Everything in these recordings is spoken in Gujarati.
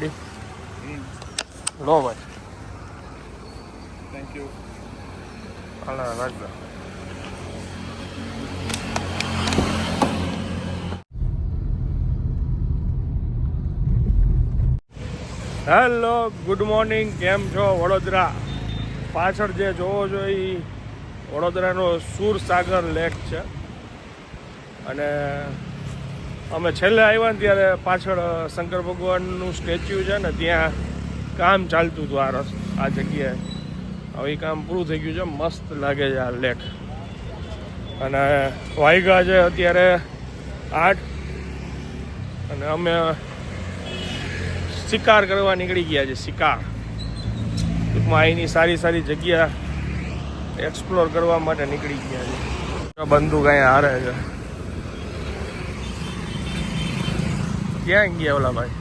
રેડી લો ભાઈ. થેન્ક યુ હાલા રાખજો હેલો ગુડ મોર્નિંગ. કેમ છો વડોદરા? પાછળ જે જોવો છો એ વડોદરાનો સુરસાગર લેક છે. અને અમે છેલ્લે આવ્યા ને ત્યારે પાછળ શંકર ભગવાનનું સ્ટેચ્યુ છે ને, ત્યાં કામ ચાલતું હતું આ રસ, આ જગ્યાએ. હવે એ કામ પૂરું થઈ ગયું છે. મસ્ત લાગે છે આ લેક. અને વાયગા છે અત્યારે આઠ. અને અમે શિકાર કરવા નીકળી ગયા છે, શિકાર. ટૂંકમાં અહીંની સારી સારી જગ્યા એક્સપ્લોર કરવા માટે નીકળી ગયા છે. બંદૂક અહીંયા હારે છે. ક્યાં ગયા ઓલા ભાઈ?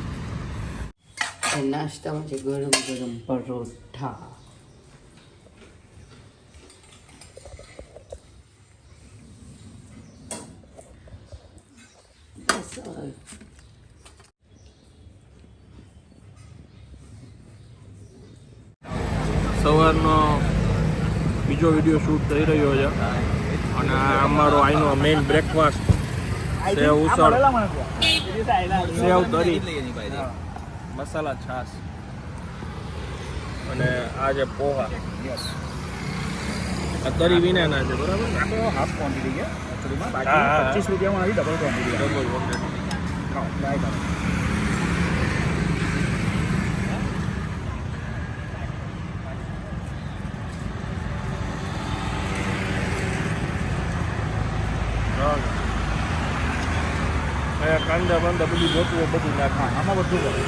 નાસ્તામાં છે ગરમ ગરમ પરોઠા. સવારનો બીજો વીડિયો શૂટ થઈ રહ્યો છે. અને અમારો અહીંનો મેઇન બ્રેકફાસ્ટ સેવ ઉસળ. સેવ તરી મસાલા છાશ. અને આ જે પોહા. આ તરી વિનાના છે બરાબર? હાફ ક્વોન્ટિટી છે હા. બાકી પચીસ રૂપિયામાં આવી ડબલ ક્વોન્ટિટી ડબલ ક્વોન્ટિટી કરો અહીંયા બાંદા બધું જોતું હોય બધું નાખે આમાં બધું કરે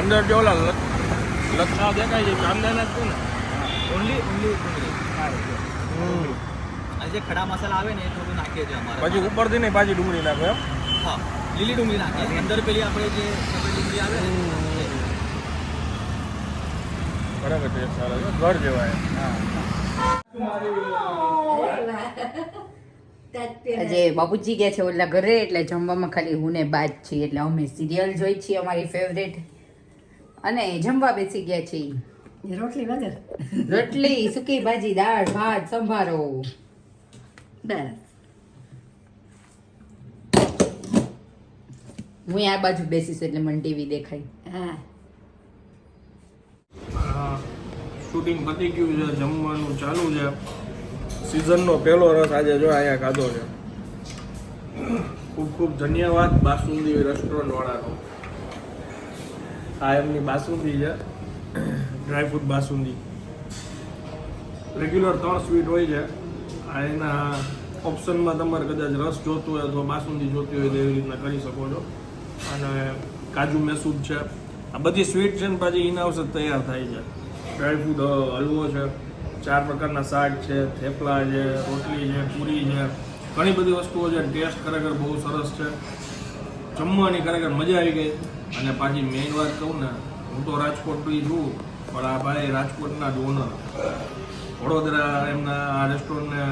અંદર જો ઓલા લક્ષણ લતના દેખાય છે કામદાના જ છે ને. ઓનલી ઓનલી ડુંગળી. અને જે. ખડા મસાલા આવે ને એ થોડું નાખીએ છીએ અમારે. પછી ઉપરથી નહીં પાછી ડુંગળી નાખો એમ. હા લીલી ડુંગળી નાખીએ અંદર પેલી આપણે જે સફેદ ડુંગળી આવે ને બરાબર ટેસ્ટ સારો. ઘર જેવાય આજે બાપુજી ગયા છે ઓલા ઘરે એટલે જમવામાં ખાલી હું ને બાદ છીએ એટલે અમે સિરિયલ જોઈ છીએ અમારી ફેવરેટ અને જમવા બેસી ગયા છીએ. રોટલી વગર? રોટલી સૂકી ભાજી દાળ ભાત સંભારો. બસ. હું આ બાજુ બેસીશ એટલે મને ટીવી દેખાય. હા. શૂટિંગ પતી ગયું છે જમવાનું ચાલુ છે. સિઝનનો પહેલો રસ આજે જો અહીંયા ખાધો છે. ખૂબ ખૂબ ધન્યવાદ બાસુંદી રેસ્ટોરન્ટ વાળાનો. આ એમની બાસુંદી છે. Dry fruit basundi. રેગ્યુલર ત્રણ સ્વીટ હોય છે. આ એના ઓપ્શનમાં તમારે કદાચ રસ જોતું હોય અથવા બાસુંદી જોતી હોય તો એવી રીતના કરી શકો છો. અને કાજુ મેસૂદ છે. આ બધી સ્વીટ છે ને પાછી ઇન હાઉસ જ તૈયાર થાય છે. ડ્રાયફ્રૂટ હલવો છે. ચાર પ્રકારના શાક છે, થેપલા છે, રોટલી છે, પૂરી છે. ઘણી બધી વસ્તુઓ છે, ટેસ્ટ ખરેખર બહુ સરસ છે. જમવાની ખરેખર મજા આવી ગઈ. અને પાછી મેઇન વાત કહું ને, હું તો રાજકોટથી છું, પણ આ ભાઈ રાજકોટના જ ઓનર વડોદરા એમના આ રેસ્ટોરન્ટને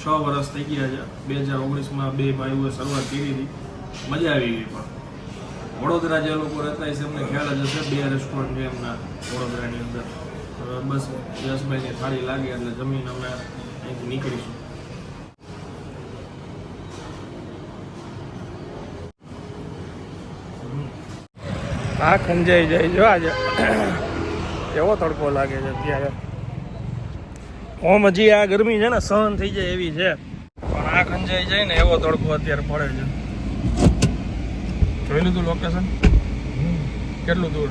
છ વર્ષ થઈ ગયા છે. બે હજાર ઓગણીસમાં બે ભાઈઓએ શરૂઆત કરી હતી. મજા આવી ગઈ પણ. વડોદરા જે લોકો રહેતા હશે એમને ખ્યાલ જ હશે, બે રેસ્ટોરન્ટ છે એમના વડોદરાની અંદર. બસ યશભાઈની થાળી લાગે એટલે જમીન અમે અહીંથી નીકળીશું. આ ખંજાઈ જાય જો આજે એવો તડકો લાગે છે અત્યારે. ઓમ હજી આ ગરમી છે ને સહન થઈ જાય એવી છે. પણ આ ખંજાઈ જાય ને એવો તડકો અત્યારે પડે છે. જોઈ લીધું લોકેશન કેટલું દૂર?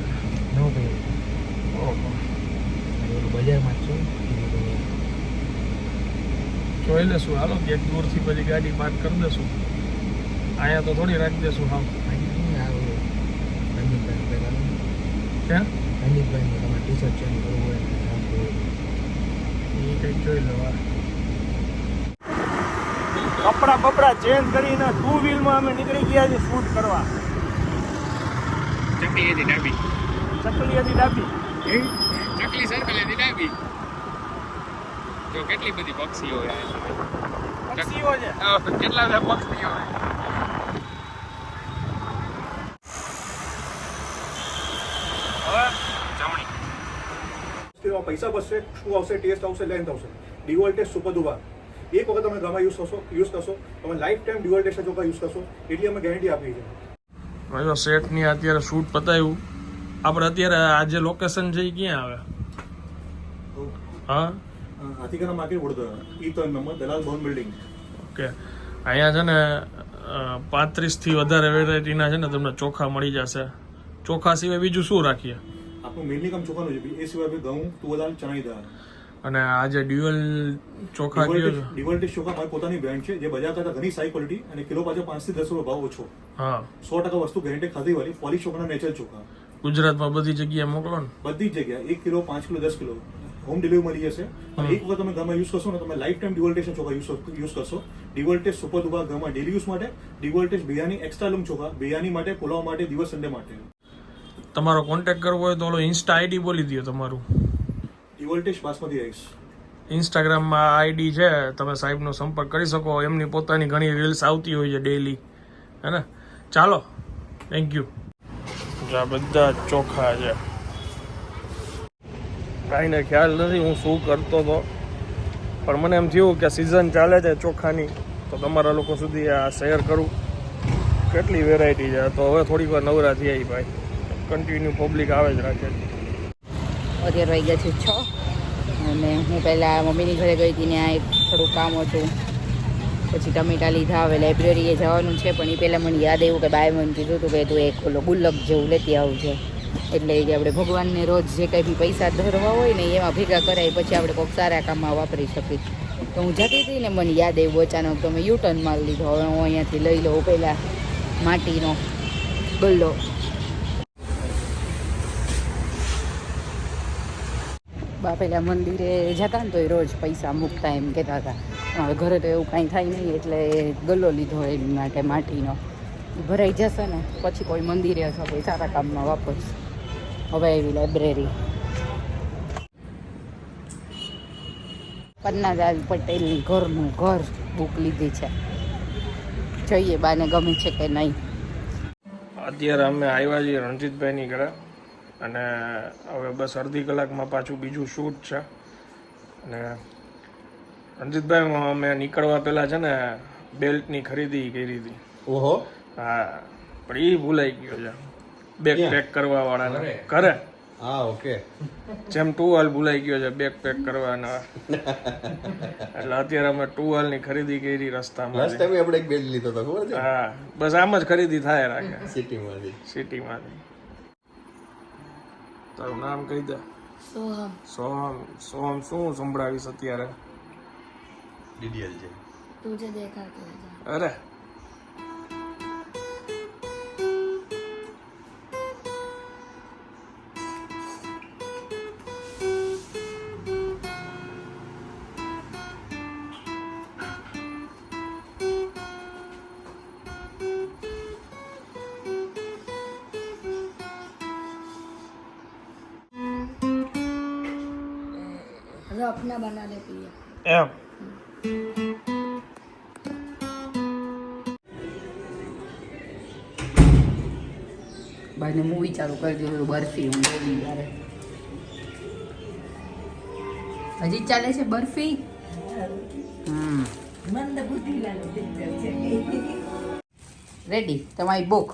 ઓહો. બજારમાં છું. જોઈ લેશું. હાલો કે દૂરથી પછી ગાડી પાર્ક કરી દેશું. અહીંયા તો થોડી રાખી દેશું હા? ક્યાં એ કંઈક જોઈ લેવા કપડા બપડા ચેન્જ કરીને ટુ વ્હીલમાં અમે નીકળી ગયા છીએ શૂટ કરવા. ચકલી હતી ડાબી. ચકલી હતી ડાબી. આટલી સર્કલ હતી ડાબી? જો કેટલી બધી પક્ષીઓ પક્ષીઓ છે? કેટલા બધા પક્ષીઓ છે. પૈસા બચશે શું આવશે ટેસ્ટ આવશે લેન્થ આવશે. ડિવોલ ટેસ્ટ સુપર દુવા એક વખત તમે ગામાં યુઝ કરશો યુઝ કરશો તમે લાઈફ ટાઈમ ડિવોલ ટેસ્ટ ચોખા યુઝ કરશો એટલી અમે ગેરંટી આપી છે સેટની અત્યારે શૂટ પતાવ્યું આપણે અત્યારે આજે લોકેશન જઈ ક્યાં આવે? હા? હાથીકાના માર્કેટ વડોદરા ઈ ત્રણ number Dalal Bhavan building okay. અહીંયા છે ને પાંત્રીસથી વધારે વેરાયટીના છે ને તમને ચોખા મળી જશે. ચોખા સિવાય બીજું શું રાખીએ? આપણું મેનલી કામ ચોખાનું છે એ સિવાય ઘઉં તુવર દાળ દાળ. અને આ જે ડ્યુઅલ ચોખા ડિવોલ ટેસ્ટ ચોખા મારી પોતાની બ્રાન્ડ છે જે બજાર કરતા ઘણી સારી ક્વોલિટી અને કિલો પાછળ પાંચથી દસ રૂપિયા ભાવ ઓછો. હા. સો ટકા વસ્તુ ગેરંટી ખાધી વાળી પોલિશ ચોખાના નેચરલ ચોખા. ગુજરાતમાં બધી જગ્યાએ મોકલો ને. બધી જગ્યાએ. એક કિલો પાંચ કિલો દસ કિલો. હોમ ડિલિવરી મળી જશે. અને એક વખત તમે ઘરમાં યુઝ કરશો ને તમે લાઈફ ટાઈમ ડિવોલ્ટેશન ચોખા યુઝ યુઝ કરશો. ડિવોલ્ટેજ સુપર દુબા ઘરમાં ડેલી યુઝ માટે ડિવોલ્ટેજ બિયાની એક્સ્ટ્રા લૂમ ચોખા. બિયાની માટે પુલાવ માટે દિવસ સન્ડે માટે. તમારો કોન્ટેક્ટ કરવો હોય તો ઓલો ઇન્સ્ટા આઈડી બોલી દો તમારું. ડિવોલ્ટેજ બાસમતી રાઈસ ઇન્સ્ટાગ્રામમાં આઈડી છે તમે સાહેબનો સંપર્ક કરી શકો. એમની પોતાની ઘણી રીલ્સ આવતી હોય છે ડેલી હે ને? ચાલો. થેન્ક યુ આ બધા ચોખા છે. કાંઈને ખ્યાલ નથી, હું શું કરતો હતો. પણ મને એમ થયું કે સિઝન ચાલે છે ચોખાની, તો તમારા લોકો સુધી આ શેર કરું. કેટલી વેરાયટી છે. તો હવે થોડીક વાર નવરા થઈ આવી ભાઈ. કન્ટિન્યુ પબ્લિક આવે જ રાખે. છે અત્યારે વાગી ગયા છે છ. અને હું પહેલાં મમ્મીની ઘરે ગઈ હતી ત્યાં એક થોડું કામ હતું. પછી ટમેટા લીધા, હવે લાઇબ્રેરીએ જવાનું છે, પણ એ પહેલાં મને યાદ એવું કે બાય મને કીધું હતું કે તું એક ઓલો ગુલ્લક જેવું લેતી આવજે. એટલે કે આપણે ભગવાનને રોજ જે કંઈ બી પૈસા ધરવા હોય ને એમાં ભેગા કરાય પછી આપણે કોઈક સારા કામમાં વાપરી શકીએ. તો હું જતી હતી ને મને યાદ આવ્યું અચાનક તો યુટર્ન મારી લીધો. હવે હું અહીંયાથી લઈ લઉં પહેલાં માટીનો ગલ્લો. બા પહેલાં મંદિરે જતા ને તો એ રોજ પૈસા મૂકતા એમ કહેતા હતા. હવે ઘરે તો એવું કાંઈ થાય નહીં એટલે ગલ્લો લીધો એ માટે માટીનો. ભરાઈ જશે ને પછી કોઈ મંદિરે અથવા કોઈ સારા કામમાં વાપરશે. હવે એવી લાઇબ્રેરી પન્નાલાલ પટેલની ઘરનું ઘર બુક લીધી છે. જોઈએ બાને ગમે છે કે નહીં. અત્યારે અમે આવ્યા છીએ રણજીતભાઈની ઘરે અને હવે બસ અડધી કલાકમાં પાછું બીજું શૂટ છે. અને રણજીતભાઈ અમે નીકળવા પહેલાં છે ને બેલ્ટની ખરીદી કરી હતી. ઓહો. હા પણ એ ભૂલાઈ ગયો છે. બેકપેક કરવા વાળાને ઘરે? હા ઓકે. જેમ ટુવાલ ભૂલાઈ ગયો છે બેકપેક કરવાના. એટલે અત્યારે અમે ટુવાલની ખરીદી કરી રસ્તામાં. લાસ્ટ ટાઈમ આપણે એક બેડ લીધો તો ખબર છે? હા બસ આમ જ ખરીદી થાય રાખે. સિટીમાંથી. સિટીમાંથી. તારું નામ કહી દે. સોહમ. સોહમ. સોહમ શું સંભળાવીશ અત્યારે? ડીડીએલ છે. તું જે દેખાતો અરે हेलो अपना बना ले पिया એમ બાને મૂવી ચાલુ કરી દીધું બરફી હું બોલી ત્યારે હજી જ ચાલે છે બરફી હમ રેડી તમારી બુક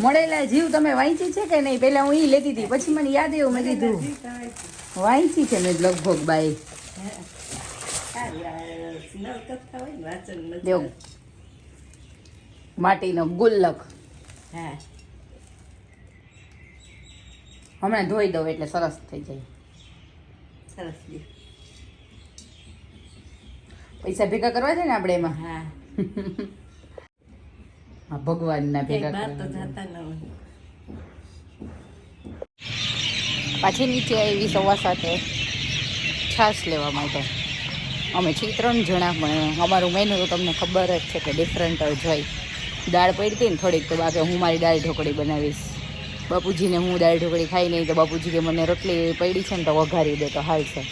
મળેલા જીવ તમે વાંચી છે કે નહીં? પહેલાં હું ઈ લેતી હતી. પછી મને યાદ એવું મેં કીધું વાંચી છે મેં લગભગ બાઈ. માટીનો ગુલ્લક. હમણાં ધોઈ દઉં એટલે સરસ થઈ જાય. પૈસા ભેગા કરવા છે ને આપણે એમાં? હા. ભગવાનના ભેગા પાછી નીચે આવી સવા સાથે છાશ લેવા માટે. અમે છીએ ત્રણ જણા પણ અમારું મેનુ તો તમને ખબર જ છે કે ડિફરન્ટ જ હોય. દાળ પડી હતી ને થોડીક તો બાકી હું મારી દાળ ઢોકળી બનાવીશ. બાપુજીને હું દાળ ઢોકળી ખાઈ નહીં તો બાપુજી કે મને રોટલી પડી છે ને તો વઘારી દે તો હાલશે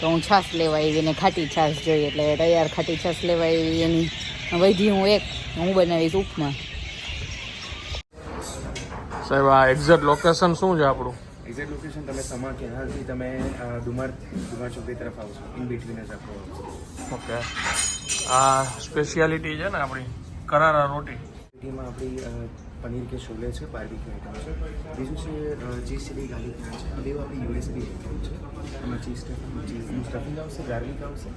તો હું છાશ લેવા આવી એને ખાટી છાશ જોઈએ એટલે તૈયાર ખાટી છાશ લેવા આવી એની. વૈધી હું એક હું બનાવીશ ઉપમા. સાહેબ આ એક્ઝેક્ટ લોકેશન શું છે આપણું? એક્ઝેક્ટ લોકેશન તમે સમા કેનાલથી તમે ડુમર ડુમર ચોકડી તરફ આવશો ઇન બિટવીન જ આપણો ઓકે આ સ્પેશિયાલિટી છે ને આપણી? કરારા રોટી. રોટીમાં આપણી પનીર કે છોલે છે બાર્બીક્યુ આઈટમ છે. બીજું છે ચીઝ ચીલી ગાર્લિક નાન છે. બે આપણી યુએસબી આઈટમ છે. એમાં ચીઝ સ્ટફિંગ ચીઝનું સ્ટફિંગ આવશે ગાર્લિક આવશે.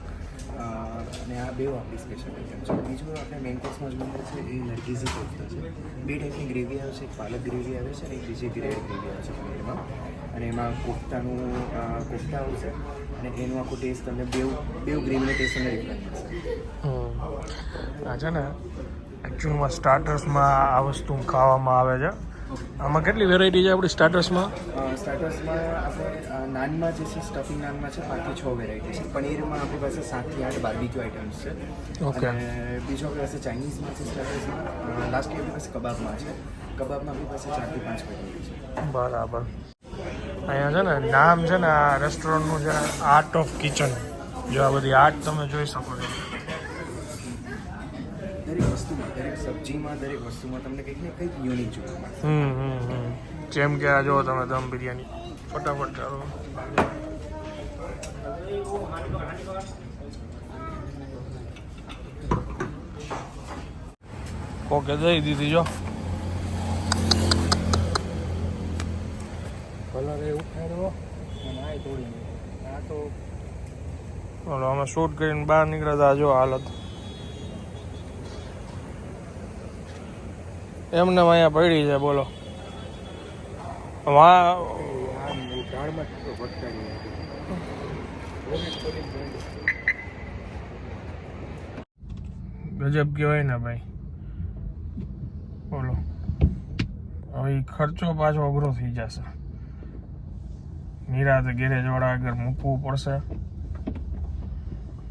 અને આ બે આપણી સ્પેશિયલ આઈટમ છે બીજું આપણે મેઇન કોર્સમાં જોઈએ છે એ નરગીઝી કોફતા છે. બે ટાઈપની ગ્રેવી આવે છે એક પાલક ગ્રેવી આવે છે અને એક બીજી ગ્રેડ ગ્રેવી આવે છે પનીરમાં અને એમાં કોફતાનું કોફતા આવશે અને એનું આખું ટેસ્ટ તમને બેવ બેવ ગ્રેવીનો ટેસ્ટ તમને રિફ્લેક્ટ મળશે. આ છે ને એકચ્યુઅલમાં સ્ટાર્ટર્સમાં આ વસ્તુ ખાવામાં આવે છે. આમાં કેટલી વેરાયટી છે આપણી સ્ટાર્ટર્સમાં સ્ટાર્ટર્સમાં આપણે નાનમાં જે છે સ્ટફિંગ નાનમાં છે પાંચથી છ વેરાયટી છે. પનીરમાં આપણી પાસે સાતથી આઠ બાર્બીક્યુ આઇટમ્સ છે. ઓકે બીજો આપણી પાસે ચાઇનીઝમાં છે સ્ટાર્ટર્સમાં લાસ્ટ આપણી પાસે કબાબમાં છે. કબાબમાં આપણી પાસે ચારથી પાંચ વેરાયટી છે. બરાબર. અહીંયા છે ને નામ છે ને આ રેસ્ટોરન્ટનું છે આર્ટ ઓફ કિચન જો આ બધી આર્ટ તમે જોઈ શકો છો. વસ્તુમાં દરેક સબ્જીમાં દરેક વસ્તુમાં તમને કંઈક ને કંઈક યુનિક જોવા મળશે જેમ કે આ જો તમે દમ બિરયાની. ફટાફટ ચાલો. કોકે દઈ દીધી જો. કલર એ ઉખાડ્યો અને આ તોડી આ તો અમે શૂટ કરીને બહાર નીકળ્યા હતા જો હાલત. એમને અહીંયા પડી છે, બોલો. વા ગજબ કહેવાય ને ભાઈ. બોલો. હવે ખર્ચો પાછો અઘરો થઈ જશે. નિરાતે ગેરેજ વાળા આગળ મૂકવું પડશે.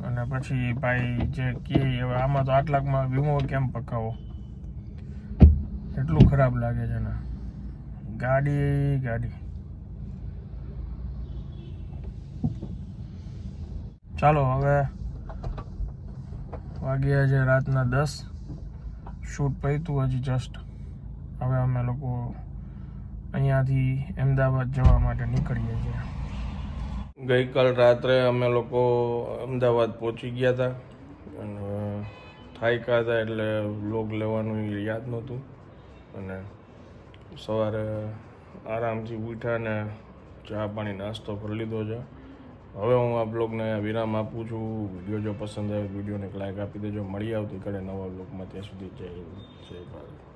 અને પછી ભાઈ જે કે આમાં તો આટલાકમાં વીમો કેમ પકાવો? એટલું ખરાબ લાગે છે ને? ગાડી ગાડી. ચાલો, હવે વાગ્યા છે રાતના દસ. શૂટ પૈતું હજી જસ્ટ હવે અમે લોકો અહીંયાથી અમદાવાદ જવા માટે નીકળીએ છીએ. ગઈકાલ રાત્રે અમે લોકો અમદાવાદ પહોંચી ગયા હતા. અને થાક્યા હતા એટલે લોગ લેવાનું યાદ નહોતું. અને સવારે આરામથી ઉઠ્યા ચા પાણી નાસ્તો કરી લીધો છે. હવે હું આ બ્લોગને વિરામ આપું છું. વીડિયો જો પસંદ આવે વિડીયોને એક લાઈક આપી દેજો. મળી આવતી આવતીકાલે નવા બ્લોગમાં. ત્યાં સુધી જય જય ભારત.